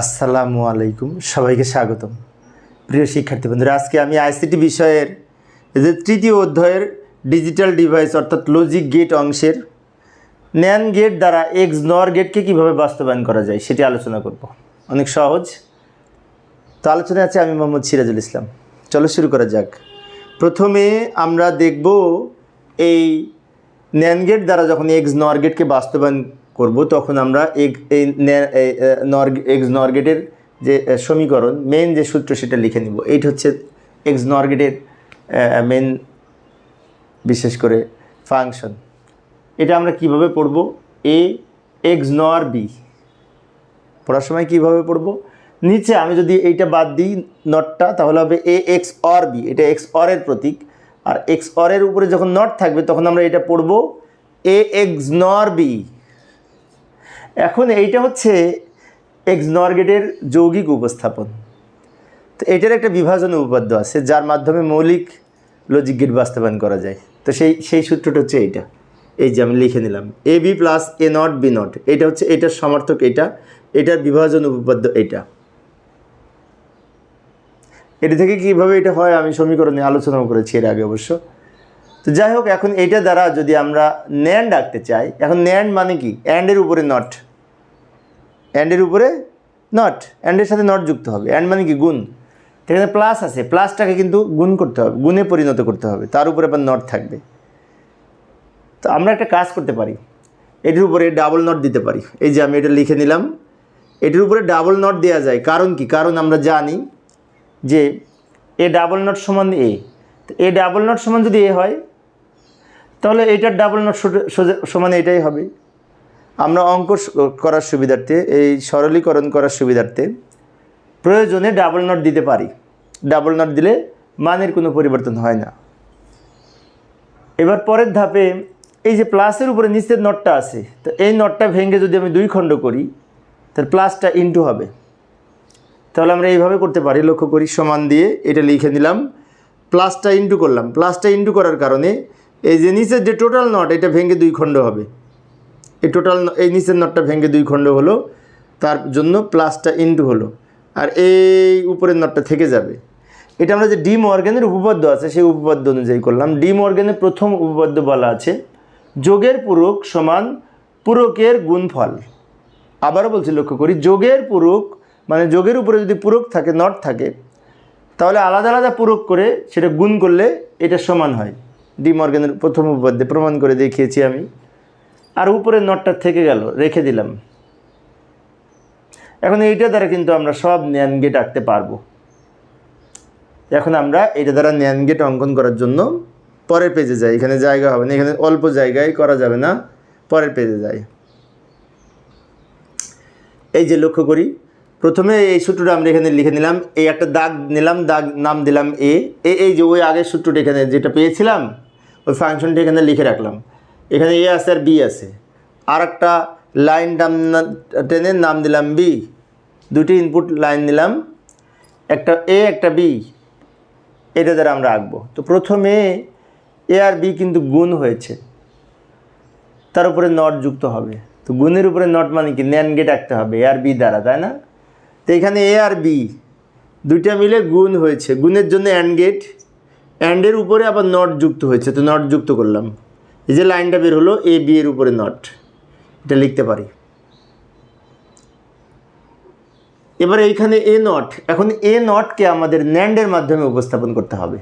আসসালামু আলাইকুম, সবাইকে স্বাগতম। প্রিয় শিক্ষার্থী বন্ধুরা, আজকে আমি আইসিটি বিষয়ের যে তৃতীয় অধ্যায়ের ডিজিটাল ডিভাইস অর্থাৎ লজিক গেট অংশের ন্যান গেট দ্বারা এক্স নর গেটকে কীভাবে বাস্তবায়ন করা যায় সেটি আলোচনা করব। অনেক সহজ। তো আলোচনায় আছে আমি মোহাম্মদ সিরাজুল ইসলাম। চলো শুরু করা যাক। প্রথমে আমরা দেখব এই ন্যান গেট দ্বারা যখন এক্স নর গেটকে বাস্তবায়ন করব তখন আমরা এগ এই আহ, এক্স নর গেটের যে সমীকরণ মেন যে সূত্র সেটা লিখে নিব। এইটা হচ্ছে এক্স নর গেটের মেন বিশেষ করে ফাংশন। এটা আমরা কীভাবে পড়ব? A XNOR B. পড়ার সময় কীভাবে পড়ব? নিচে আমি যদি এইটা বাদ দিই নটটা তাহলে হবে এ এক্স অর বি। এটা এক্স অরের প্রতীক। আর এক্স অরের উপরে যখন নট থাকবে তখন আমরা এটা পড়ব এ এক্স নর বি। এখন এইটা হচ্ছে এক্স নর গেটের যৌগিক উপস্থাপন। তো এটার একটা বিভাজন উপপাদ্য আছে, যার মাধ্যমে মৌলিক লজিক গেট বাস্তবায়ন করা যায়। তো সেই সেই সূত্রটা হচ্ছে এইটা। এই যে আমি লিখে নিলাম, A B plus A not B not, এটা হচ্ছে, এটার সমর্থক এটা, এটার বিভাজন উপপাদ্য এটা। এটা থেকে কীভাবে এটা হয় আমি সমীকরণে আলোচনাও করেছি এর আগে অবশ্য। তো যাই হোক, এখন এইটা দ্বারা যদি আমরা ন্যান্ড আঁকতে চাই, এখন ন্যান্ড মানে কি? অ্যান্ডের উপরে নট অ্যান্ডের উপরে নট অ্যান্ডের সাথে নট যুক্ত হবে। অ্যান্ড মানে কি? গুণ। তো এখানে প্লাস আছে। প্লাসটাকে কিন্তু গুণ করতে হবে। গুণে পরিণত করতে হবে। তার উপরে আবার নট থাকবে। তো আমরা একটা কাজ করতে পারি। এটির উপরে ডাবল নট দিতে পারি। এই যে আমি এটা লিখে নিলাম। এটির উপরে ডাবল নট দেওয়া যায়। কারণ কি? কারণ আমরা জানি যে এ ডাবল নট সমান এ। এ ডাবল নট সমান যদি এ হয়, তাহলে এটার ডাবল নট সমান এটাই হবে। আমরা অঙ্ক করার সুবিধার্থে, এই সরলীকরণ করার সুবিধার্থে প্রয়োজনে ডাবল নট দিতে পারি। ডাবল নট দিলে মানের কোনো পরিবর্তন হয় না। এবার পরের ধাপে এই যে প্লাসের উপরে নিচের নটটা আছে, তো এই নটটা ভেঙে যদি আমি দুই খণ্ড করি, তাহলে প্লাসটা ইনটু হবে। তাহলে আমরা এইভাবে করতে পারি, লক্ষ্য করি, সমান দিয়ে এটা লিখে নিলাম। প্লাসটা ইনটু করলাম। প্লাসটা ইনটু করার কারণে এই যে নিচের যে টোটাল নট এটা ভেঙে দুই খণ্ড হবে। এই টোটাল এই নিচের নটটা ভেঙে দুই খণ্ড হলো, তার জন্য প্লাসটা ইনটু হলো, আর এই উপরের নটটা থেকে যাবে। এটা আমরা যে ডি মর্গ্যানের উপপাদ্য আছে, সেই উপপাদ্য অনুযায়ী করলাম। ডি মর্গ্যানের প্রথম উপপাদ্য বলা আছে, যোগের পূরক সমান পূরকের গুণফল। আবারও বলছি, লক্ষ্য করি, যোগের পূরক মানে যোগের উপরে যদি পূরক থাকে নট থাকে, তাহলে আলাদা আলাদা পূরক করে সেটা গুণ করলে এটা সমান হয়। ডি মর্গ্যানের প্রথম উপপাদ্যে প্রমাণ করে দেখিয়েছি আমি। আর উপরের নটটা থেকে গেল, রেখে দিলাম। এখন এইটা দ্বারা কিন্তু আমরা সব ন্যান গেট আঁকতে পারব। এখন আমরা এটা দ্বারা ন্যান গেট অঙ্কন করার জন্য পরের পেজে যাই। এখানে জায়গা হবে না, এখানে অল্প জায়গায় করা যাবে না, পরের পেজে যাই। এই যে লক্ষ্য করি, প্রথমে এই সূত্রটা আমরা এখানে লিখে নিলাম এই একটা দাগ নিলাম, দাগ নাম দিলাম এ, এই যে ওই আগের সূত্রটা এখানে যেটা পেয়েছিলাম, ওই ফাংশনটা এখানে লিখে রাখলাম। এখানে এ আছে আর বি আছে। আর একটা লাইন নাম ট্রেনের নাম দিলাম বি। দুটি ইনপুট লাইন নিলাম। একটা এ একটা বি এটা দ্বারা আমরা আঁকবো। তো প্রথমে এ আর বি কিন্তু গুণ হয়েছে। তার উপরে নট যুক্ত হবে। তো গুণের উপরে নট মানে কি? ন্যান গেট আঁকতে হবে এ আর বি দ্বারা, তাই না? তো এখানে এ আর বি দুইটা মিলে গুণ হয়েছে। গুণের জন্য অ্যান্ড গেট অ্যান্ডের উপরে আবার নট যুক্ত হয়েছে। তো নট যুক্ত করলাম। এই যে লাইনটা বের হলো এ, বি এর উপরে নট। এটা লিখতে পারি। এবার এইখানে এ নট, এখন এ নটকে আমাদের ন্যান্ডের মাধ্যমে উপস্থাপন করতে হবে।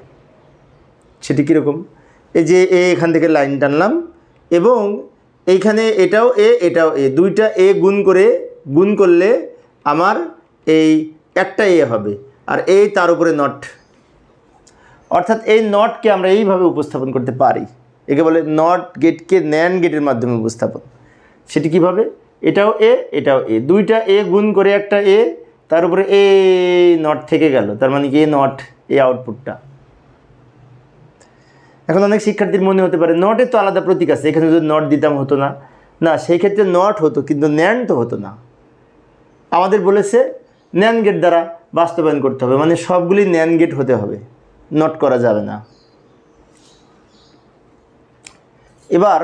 সেটি কীরকম? এই যে এ, এখান থেকে লাইন টানলাম, এবং এইখানে এটাও এ এটাও এ, দুইটা এ গুণ করে, গুণ করলে আমার এই একটা এ হবে, আর এই তার উপরে নট। অর্থাৎ এই নটকে আমরা এইভাবে উপস্থাপন করতে পারি। একে বলে নট গেটকে ন্যান গেটের মাধ্যমে উপস্থাপন। সেটি কীভাবে? এটাও এ এটাও এ দুইটা এ গুণ করে একটা এ তার উপরে এ নট থেকে গেল। তার মানে কি? এ নট এ আউটপুটটা এখন অনেক শিক্ষার্থীর মনে হতে পারে নটের তো আলাদা প্রতীক আছে। এখানে যদি নট দিতাম হতো না। না, সেই ক্ষেত্রে নট হতো, কিন্তু ন্যান তো হতো না। আমাদের বলেছে ন্যান গেট দ্বারা বাস্তবায়ন করতে হবে। মানে সবগুলি ন্যান গেট হতে হবে। নট করা যাবে না। এবার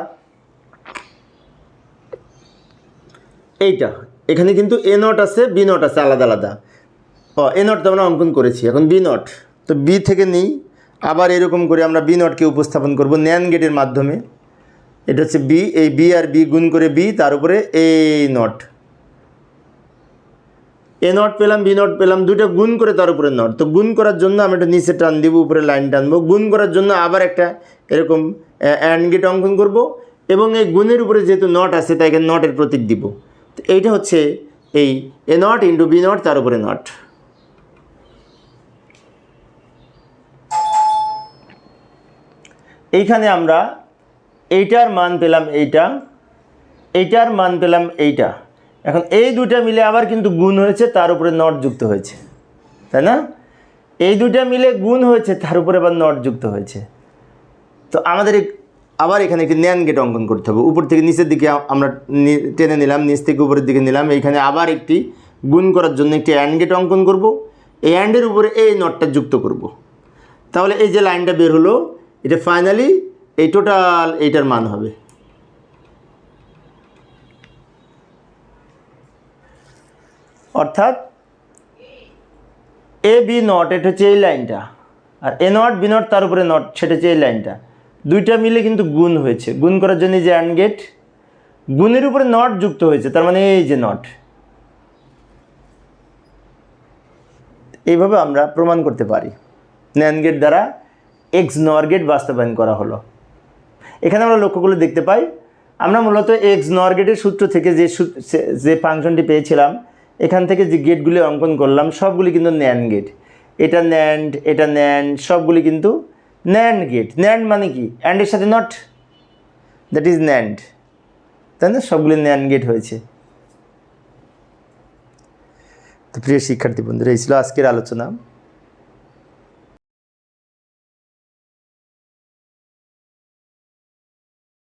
এইটা, এখানে কিন্তু এ নট আছে বি নট আছে, আলাদা আলাদা। ও এ নট তো আমরা অঙ্কন করেছি, এখন বি নট তো বি থেকে নিই, আবার এরকম করে আমরা বি নটকে উপস্থাপন করব ন্যান গেটের মাধ্যমে। এটা হচ্ছে বি এই বি আর বি গুণ করে বি তার উপরে এ নট এ নট পেলাম বি নট পেলাম, দুইটা গুণ করে তার উপরে নট তো গুণ করার জন্য আমি একটা নিচে টান দিব, উপরে লাইন টানবো। গুণ করার জন্য আবার একটা এরকম অ্যান্ড গেট অঙ্কন করব, এবং এই গুণের উপরে যেহেতু নট আছে, তাই এখানে নটের প্রতীক দিব। তো এইটা হচ্ছে এই A not into B not তার উপরে নট এইখানে আমরা এইটার মান পেলাম এইটা, এইটার মান পেলাম এইটা। এখন এই দুটা মিলে আবার কিন্তু গুণ হয়েছে, তার উপরে নট যুক্ত হয়েছে। তাই না? এই দুটা মিলে গুণ হয়েছে, তার উপরে আবার নট যুক্ত হয়েছে। তো আমাদের আবার এখানে একটি ন্যান গেট অঙ্কন করতে হবে। উপর থেকে নিচের দিকে আমরা টেনে নিলাম, নিচ থেকে উপরের দিকে নিলাম। এইখানে আবার একটি গুণ করার জন্য একটি অ্যান্ড গেট অঙ্কন করব। এই অ্যান্ডের উপরে এই নটটা যুক্ত করব। তাহলে এই যে লাইনটা বের হলো, এটা ফাইনালি এই টোটাল এইটার মান হবে। অর্থাৎ এ বি নট এটা হচ্ছে এই লাইনটা। আর এ নট বি নট তার উপরে নট সেটা হচ্ছে এই লাইনটা। দুইটা মিলে কিন্তু গুণ হয়েছে। গুণ করার জন্য যে অ্যান্ড গেট গুণের উপরে নট যুক্ত হয়েছে, তার মানে এই যে নট এইভাবে আমরা প্রমাণ করতে পারি। ন্যান গেট দ্বারা এক্স নর গেট বাস্তবায়ন করা হলো। এখানে আমরা লক্ষ্য করলে দেখতে পাই। আমরা মূলত এক্স নর গেটের সূত্র থেকে যে যে ফাংশনটি পেয়েছিলাম, এখান থেকে যে গেটগুলি অঙ্কন করলাম, সবগুলি কিন্তু ন্যান গেট এটা ন্যান্ড এটা ন্যান্ড সবগুলি কিন্তু ন্যান্ড গেট ন্যান্ড মানে কি? অ্যান্ডের সাথে নট দ্যাট ইজ ন্যান্ড তাই না? সবগুলি ন্যান্ড গেট হয়েছে। তো প্রিয় শিক্ষার্থী বন্ধুরা, এই ছিল আজকের আলোচনা।